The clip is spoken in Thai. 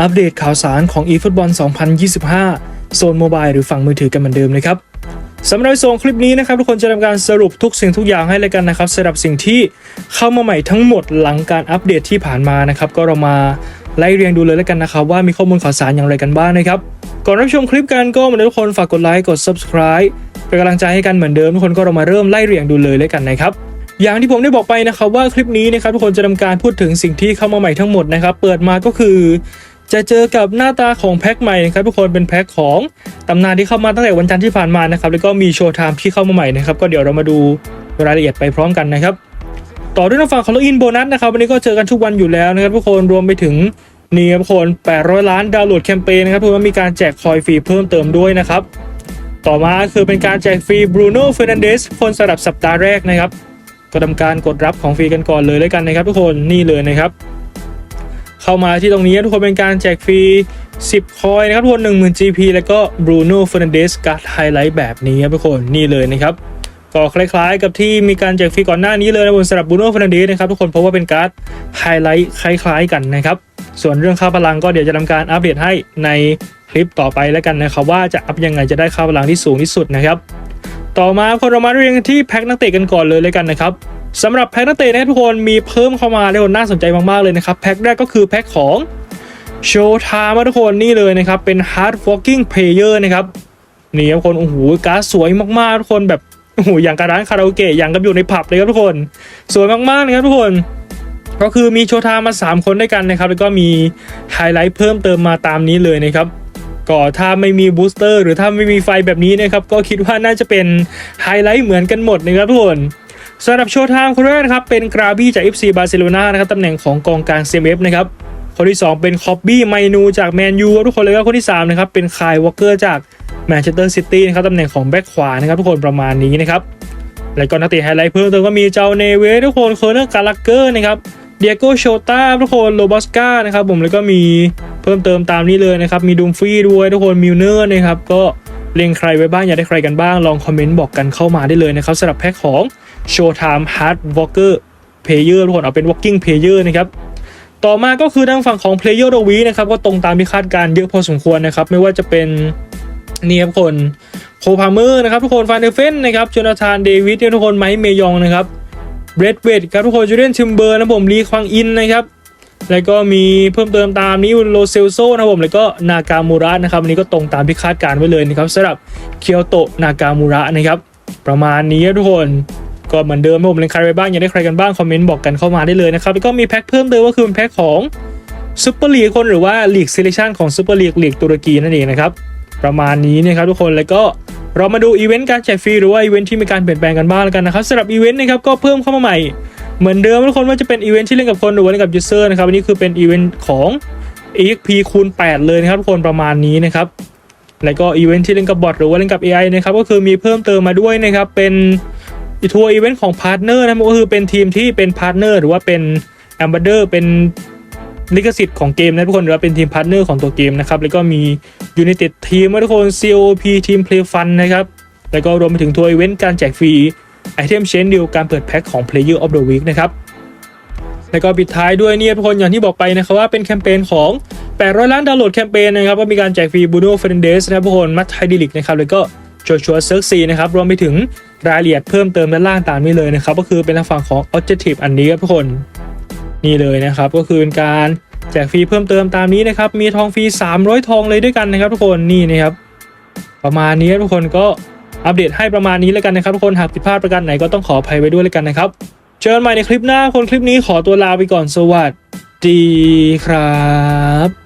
อัปเดตข่าวสารของ eFootball 2025 โซนโมบายหรือฝั่งมือถือกันเหมือนเดิมนะครับสำหรับในโซนคลิปนี้นะครับทุกคนจะทำการสรุปทุกสิ่งทุกอย่างให้เลยกันนะครับสำหรับสิ่งที่เข้ามาใหม่ทั้งหมดหลังการอัปเดตที่ผ่านมานะครับก็เรามาไล่เรียงดูเลยแล้วกันนะครับว่ามีข้อมูลข่าวสารอย่างไรกันบ้างนะครับก่อนรับชมคลิปกันก็เหมาทุกคนฝากกดไลค์กด subscribe เป็นกำลังใจให้กันเหมือนเดิมทุกคนก็เรามาเริ่มไล่เรียงดูเลยแล้วกันนะครับอย่างที่ผมได้บอกไปนะครับว่าคลิปนี้นะครับทุกคนจะทำการพูดถึงสิ่งที่เข้ามาใหม่ทั้งหมดนะครับเปิดมาก็คือ จะเจอกับหน้าตาของแพ็คใหม่นะครับทุกคนเป็นแพ็คของตำนานที่เข้ามาตั้งแต่วันจันทร์ที่ผ่านมานะครับแล้วก็มีโชว์ไทม์ที่เข้ามาใหม่นะครับก็เดี๋ยวเรามาดูรายละเอียดไปพร้อมกันนะครับต่อด้วยทางฝั่งของล็อกอินโบนัสนะครับวันนี้ก็เจอกันทุกวันอยู่แล้วนะครับทุกคนรวมไปถึงนี่ครับทุกคน 800 ล้านดาวน์โหลดแคมเปญนะครับทุกคนมีการแจกคอยฟรีเพิ่มเติมด้วยนะครับต่อมาคือเป็นการแจกฟรีบรูโน่เฟรนันเดสคนสำหรับสัปดาห์แรกนะครับก็ทำการกดรับของฟรีกันก่อนเลยแล้วกันนะครับ ทุกคนนี่เลยนะครับ เข้ามาที่ตรงนี้ทุกคนเป็นการแจกฟรี 10 คอยนะครับทุกคน10,000 GP แล้วก็บรูโน่เฟรนันเดสการ์ดไฮไลท์แบบนี้ครับทุกคนนี่เลยนะครับก็คล้ายๆกับที่มีการแจกฟรีก่อนหน้านี้เลยนะบนสำหรับบรูโน่เฟรนันเดสนะครับทุกคนเพราะว่าเป็นการ์ดไฮไลท์คล้าย ๆ กันนะครับ ส่วนเรื่องค่าพลังก็เดี๋ยวจะทำการอัปเดตให้ในคลิปต่อไปแล้วกันนะครับว่าจะอัพยังไงจะได้ค่าพลังที่สูงที่สุดนะครับ ต่อมาคนเรามาเรียงที่แพ็คนักเตะกันก่อนเลยเลยกันนะครับ สำหรับแพ็คนักเตะนะทุกคนมีเพิ่มเข้ามาได้คนน่าสนใจมากๆเลยนะครับแพ็คแรกก็คือแพ็คของโชว์ไทม์ทุกคนนี่เลยนะครับ เป็น hard walking player นะครับนี่ครับทุกคนโอ้โหการ์ดสวยมากๆทุกคนแบบโอ้โหอย่างการร้านคาราโอเกะอย่างกับอยู่ในผับเลยครับทุกคน สวยมากๆนะครับทุกคนก็คือมีโชทม์มา 3 คนด้วยกันนะครับ แล้วก็มีไฮไลท์เพิ่มเติมมาตามนี้เลยนะครับก็ถ้าไม่มีบูสเตอร์หรือถ้าไม่มีไฟแบบนี้นะครับ ก็คิดว่าน่าจะเป็นไฮไลท์เหมือนกันหมดนะครับทุกคน สำหรับโชว์ไทม์คนแรกนะครับเป็นกราบี้จาก FC บาร์เซโลนานะครับตำแหน่งของกองกลาง CMF นะครับคนที่ 2 เป็นคอบบี้ไมนูจากแมนยูทุกคนเลยก็คนที่3นะครับเป็นคายวอลเกอร์จากแมนเชสเตอร์ซิตี้นะครับตำแหน่งของแบ็คขวานะครับทุกคนประมาณนี้นะครับแล้วก็นักเตะไฮไลท์เพิ่มเติมก็มีเจ้าเนเวสทุกคนเคอร์เนอร์กาลักเกอร์นะครับเดียโกโชต้าทุกคนโรบอสกานะครับผมแล้วก็มีเพิ่มเติมตามนี้เลยนะครับมีดุมฟรีด้วยทุกคนมิลเนอร์นะครับก็เล็งใครไว้บ้างอยากได้ใครกันบ้างลองคอมเมนต์บอกกันเข้ามาได้เลยนะครับสำหรับแพ็คของ Showtime Hard Walker Player ทุกคนเอาเป็น Walking Player นะครับต่อมาก็คือทางฝั่งของ Player of the Week นะครับก็ตรงตามที่คาดการณ์เยอะพอสมควรนะครับ ไม่ว่าจะเป็นนี่ครับทุกคนโคพาเมอร์นะครับทุกคนฟานเดเฟนนะครับโจนาธานเดวิดเนี่ยทุกคนไมค์เมยองนะครับเบรดเวดครับทุกคนจูเลียนทิมเบอร์นะผมลีควังอินนะครับแล้วก็มีเพิ่มเติมตามนี้โลเซลโซนะผมแล้วก็นากามูระนะครับอันนี้ก็ตรงตามที่คาดการณ์ไว้เลยนะครับสำหรับเคียวโตะนากามูระนะครับ ประมาณนี้ทุกคน ก็เหมือนเดิมผมเล่นใครไปบ้างอยากได้ใครกันบ้างคอมเมนต์บอกกันเข้ามาได้เลยนะครับแล้วก็มีแพ็คเพิ่มเติมก็คือเป็นแพ็คของซูเปอร์ลีกคนหรือว่าลีกเซเลชันของซูเปอร์ลีกลีกตุรกีนั่นเองนะครับประมาณนี้นะครับทุกคนแล้วก็เรามาดูอีเวนต์การแจกฟรีหรือว่าอีเวนต์ที่มีการเปลี่ยนแปลงกันบ้างแล้วกันนะครับสำหรับอีเวนต์นะครับก็เพิ่มเข้ามาใหม่เหมือนเดิมทุกคนว่าจะเป็นอีเวนต์ที่เล่นกับคนหรือว่าเล่นกับยูเซอร์นะครับอันนี้คือเป็นอีเวนต์ของ EXP คูณ 8 เลยนะครับทุกคนประมาณนี้นะครับแล้วก็อีเวนต์ที่เล่นกับบอทหรือว่าเล่นกับ AI นะครับก็คือมีเพิ่มเติมมาด้วยนะครับเป็น ทัวร์อีเวนต์ของพาร์ทเนอร์นะครับก็คือเป็นทีมที่เป็นพาร์ทเนอร์หรือว่าเป็นแอมบาเดอร์เป็นลิขสิทธิ์ของเกมนะทุกคนหรือว่าเป็นทีมพาร์ทเนอร์ของตัวเกมนะครับ แล้วก็มี United Team นะทุกคน COP Team Play Fun นะครับ แล้วก็รวมไปถึงทัวร์อีเวนต์การแจกฟรีไอเทมเชนดิวการเปิดแพ็คของ Player of the Week นะครับ แล้วก็ปิดท้ายด้วยเนี่ยทุกคนอย่างที่บอกไปนะครับว่าเป็นแคมเปญของ 800 ล้านดาวน์โหลดแคมเปญนะครับก็มีการแจกฟรีบูโน่เฟรนเดสนะครับทุกคนมัตไทดิลิกนะครับแล้วก็ โจชัวเซิร์กซีนะครับรวมไปถึงรายละเอียดเพิ่มเติมด้านล่างตามนี้เลยนะครับ ก็คือเป็นทางฝั่งของ Objective อันนี้ครับทุกคนนี่เลยนะครับ ก็คือเป็นการแจกฟรีเพิ่มเติมตามนี้นะครับ มีทองฟรี 300 ทองเลยด้วยกันนะครับ ทุกคนนี่นะครับ ประมาณนี้ทุกคนก็อัปเดตให้ประมาณนี้แล้วกันนะครับ ทุกคนหากผิดพลาดประการไหนก็ต้องขออภัยไว้ด้วยแล้วกันนะครับเจอกันใหม่ในคลิปหน้าคนคลิปนี้ขอตัวลาไปก่อนสวัสดีครับ